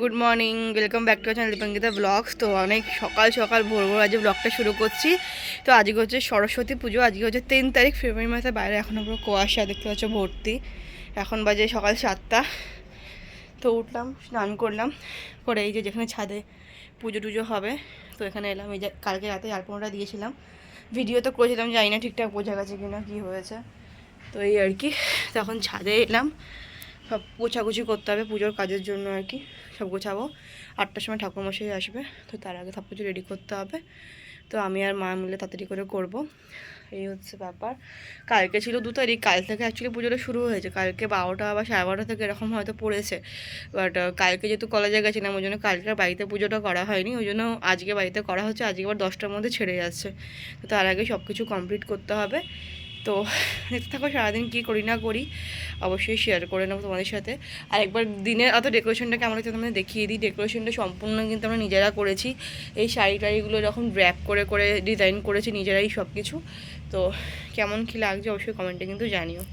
Good morning. Welcome back to channel Dipankita blogs তো অনেক সকাল সকাল ভোর ভোর আজকে ব্লগটা শুরু করছি। তো আজকে হচ্ছে সরস্বতী পুজো, আজকে হচ্ছে তিন তারিখ ফেব্রুয়ারি মাসে বাইরে এখনও পুরো কুয়াশা, দেখতে পাচ্ছ ভর্তি। এখন বাজে সকাল সাতটা। তো উঠলাম, স্নান করলাম, করে এই যে যেখানে ছাদে পুজো টুজো হবে, তো এখানে এলাম। এই যে কালকে রাতে আলপনাটা দিয়েছিলাম। ভিডিও তো করেছিলাম, জানি না ঠিকঠাক বোঝা গেছে কিনা, কী হয়েছে। তো এই আর কি তখন ছাদে এলাম। সব গোছাগুছি করতে হবে পুজোর কাজের জন্য আর কি, সব গোছাবো। আটটার সময় ঠাকুরমশাই আসবে, তো তার আগে সব কিছু রেডি করতে হবে। তো আমি আর মা মিলে তাড়াতাড়ি করে করব। এই হচ্ছে ব্যাপার। কালকে ছিল দু তারিখ, কাল থেকে অ্যাকচুয়ালি পুজোটা শুরু হয়েছে। কালকে বারোটা বা সাড়ে বারোটা থেকে এরকম হয়তো পড়েছে। বাট কালকে যেহেতু কলেজে গেছিলাম, ওই জন্য কালকে বাড়িতে পুজোটা করা হয়নি। ওই জন্য আজকে বাড়িতে করা হচ্ছে, আজকে আবার দশটার মধ্যে ছেড়ে যাচ্ছে। তো তার আগে সব কিছু কমপ্লিট করতে হবে। তো দেখতে থাকো সারাদিন কী করি না করি। অবশ্যই শেয়ার করে নেব তোমাদের সাথে। আর একবার দিনের অত ডেকোরেশনটা কেমন হচ্ছে তোমাদের দেখিয়ে দিই। ডেকোরেশনটা সম্পূর্ণ কিন্তু আমরা নিজেরা করেছি। এই শাড়ি টাড়িগুলো যখন ব্র্যাক করে করে ডিজাইন করেছি নিজেরাই সব কিছু তো কেমন কী লাগছে অবশ্যই কমেন্টে কিন্তু জানিও।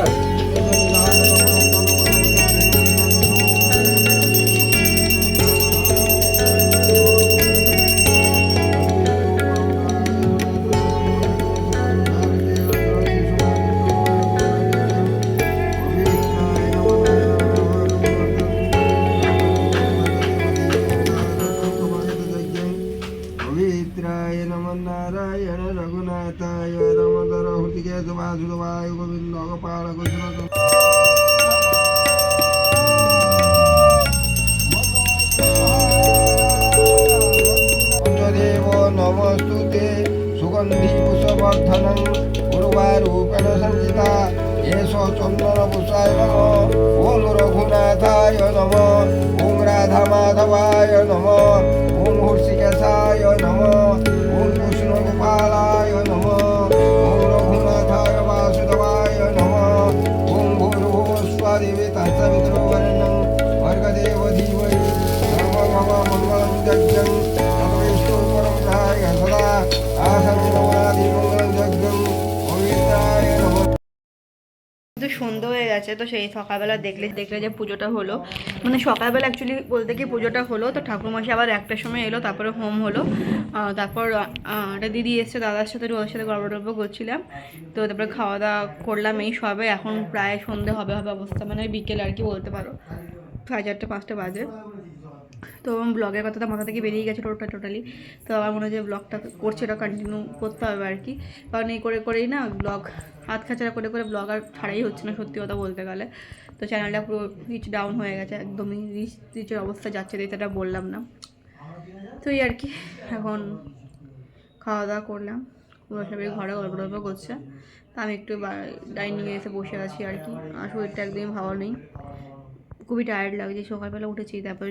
Bye. 못하는 우루가 루가로 섬지다. 예수 좀더러 부사요 오늘로 군나다여 넘어 옹라 담아다와여 넘어 옹홀시게사여 넘어. কিন্তু সন্ধ্যে হয়ে গেছে, তো সেই সকালবেলা দেখলে দেখলে যে পুজোটা হলো। মানে সকালবেলা অ্যাকচুয়ালি বলতে কি পুজোটা হলো, তো ঠাকুরমশাই আবার একটার সময় এলো, তারপরে হোম হলো। তারপর একটা দিদি এসছে, দাদার সাথে ওদের সাথে গল্প টল্প করছিলাম। তো তারপরে খাওয়া দাওয়া করলাম এই সবে, এখন প্রায় সন্ধে হবে হবে অবস্থা মানে বিকেল আর কি বলতে পারো। সাড়ে চারটে, পাঁচটা বাজে। তো ব্লগের কথাটা মাথা থেকে বেরিয়ে গেছে টোটা টোটালি তো আমার মনে হয় যে ব্লগটা করছে ওটা কন্টিনিউ করতে হবে আর কি। কারণ এই করে করেই না ব্লগ হাত খাচারা করে করে ব্লগ আর ছাড়াই হচ্ছে না সত্যি কথা বলতে গেলে। তো চ্যানেলটা পুরো রিচ ডাউন হয়ে গেছে, একদমই রিচ রিচের অবস্থা যাচ্ছে সেটা বললাম না। তো এই আর কি, এখন খাওয়া দাওয়া করলাম। পুরো সবাই ঘরে গল্প টল্প করছে। তা আমি একটু ডাইনিংয়ে এসে বসে আছি আর কি। আর শরীরটা একদমই ভালো নেই। খুবই টায়ার্ড লাগছে। সকালবেলা উঠেছি, তারপর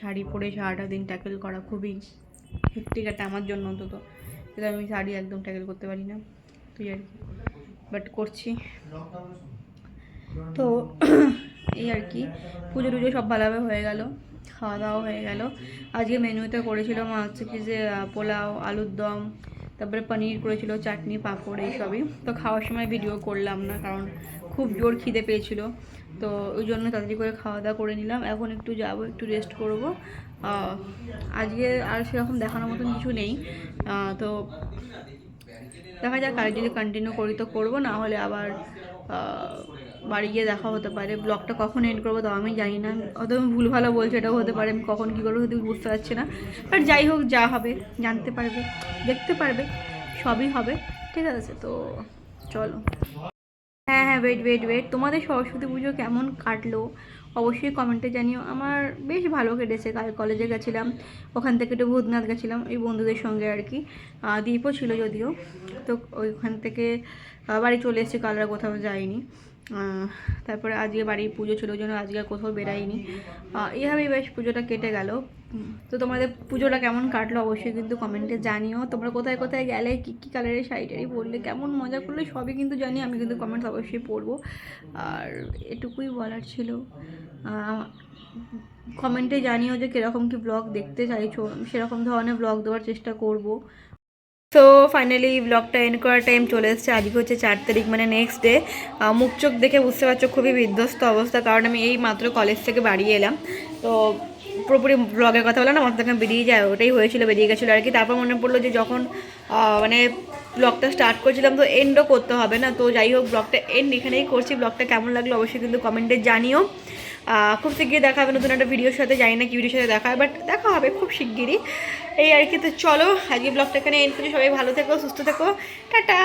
শাড়ি পরে সারাটা দিন ট্যাকেল করা খুবই হেক্টিক একটা আমার জন্য অন্তত। কিন্তু আমি শাড়ি একদম ট্যাকেল করতে পারি না তুই আর কি। বাট করছি। তো এই আর কি, পুজো টুজো সব ভালোভাবে হয়ে গেল খাওয়া দাওয়া হয়ে গেল। আজকে মেনুতে করেছিল মা হচ্ছে কি যে পোলাও, আলুর দম, তারপরে পনির করেছিল, চাটনি, পাঁপড়, এইসবই। তো খাওয়ার সময় ভিডিও করলাম না, কারণ খুব জোর খিদে পেয়েছিল। তো ওই জন্য তাড়াতাড়ি করে খাওয়া দাওয়া করে নিলাম। এখন একটু যাব, একটু রেস্ট করব। আজকে আর সেরকম দেখানোর মতন কিছু নেই। তো দেখা যাক, আর যদি কন্টিনিউ করি তো করব। না হলে আবার বাড়ি গিয়ে দেখা হতে পারে। ব্লগটা কখন এন্ড করব তো আমি জানি না। অত আমি ভুল ভালো বলছি, এটাও হতে পারে। আমি কখন কী করব হয়তো বুঝতে পারছি না। বাট যাই হোক, যা হবে, জানতে পারবে, দেখতে পারবে। সবই হবে। ঠিক আছে, তো চলো। হ্যাঁ হ্যাঁ ওয়েট ওয়েট ওয়েট তোমাদের সরস্বতী পুজো কেমন কাটলো? অবশ্যই কমেন্টে জানিও। আমার বেশ ভালো কেটেছে। কাল কলেজে গেছিলাম, ওখান থেকে একটু ভূতনাথ গেছিলাম, ওই বন্ধুদের সঙ্গে আর কি। দ্বীপও ছিল যদিও। তো ওইখান থেকে বাড়ি চলে এসেছি কালরা কোথাও যাইনি। তারপরে আজকে বাড়ির পুজো ছিল জন্য আজকে কোথাও বেরাইনি। এইভাবেই বেশ পুজোটা কেটে গেল। তো তোমাদের পুজোটা কেমন কাটলো অবশ্যই কিন্তু কমেন্টে জানিও। তোমরা কোথায় কোথায় গেলে, কী কী কালারের শাড়ি টাড়ি পরলে, কেমন মজা করলে সবই কিন্তু জানি, আমি কিন্তু কমেন্টস অবশ্যই পড়ব। আর এটুকুই বলার ছিল। কমেন্টে জানিও যে কীরকম কি ব্লগ দেখতে চাইছো সেরকম ধরনের ব্লগ দেওয়ার চেষ্টা করব। তো ফাইনালি ব্লগটা এন্ড করার টাইম চলে এসেছে। আজকে হচ্ছে চার তারিখ মানে নেক্সট ডে মুখ চোখ দেখে বুঝতে পারছ, খুবই বিধ্বস্ত অবস্থা, কারণ আমি এই মাত্র কলেজ থেকে বাড়ি এলাম। তো, পুরোপুরি ব্লগের কথা বললাম না মাথা বেরিয়ে যায়, ওটাই হয়েছিল, বেরিয়ে গেছিল আর কি। তারপর মনে পড়ল যে যখন মানে ব্লগটা স্টার্ট করছিলাম, তো এন্ডও করতে হবে না। তো যাই হোক ব্লগটা এন্ড এখানেই করছি। ব্লগটা কেমন লাগল অবশ্যই কিন্তু কমেন্টে জানিও। খুব শিগগিরই দেখা হবে, নতুন একটা ভিডিওর সাথে, জানি না কি ভিডিওর সাথে দেখা হয় বাট দেখা হবে খুব শিগগিরই। এই আর কি, তো চলো আজকে ব্লগটা এখানে এন্ড করছি সবাই ভালো থেকো, সুস্থ থেকো। টাটা!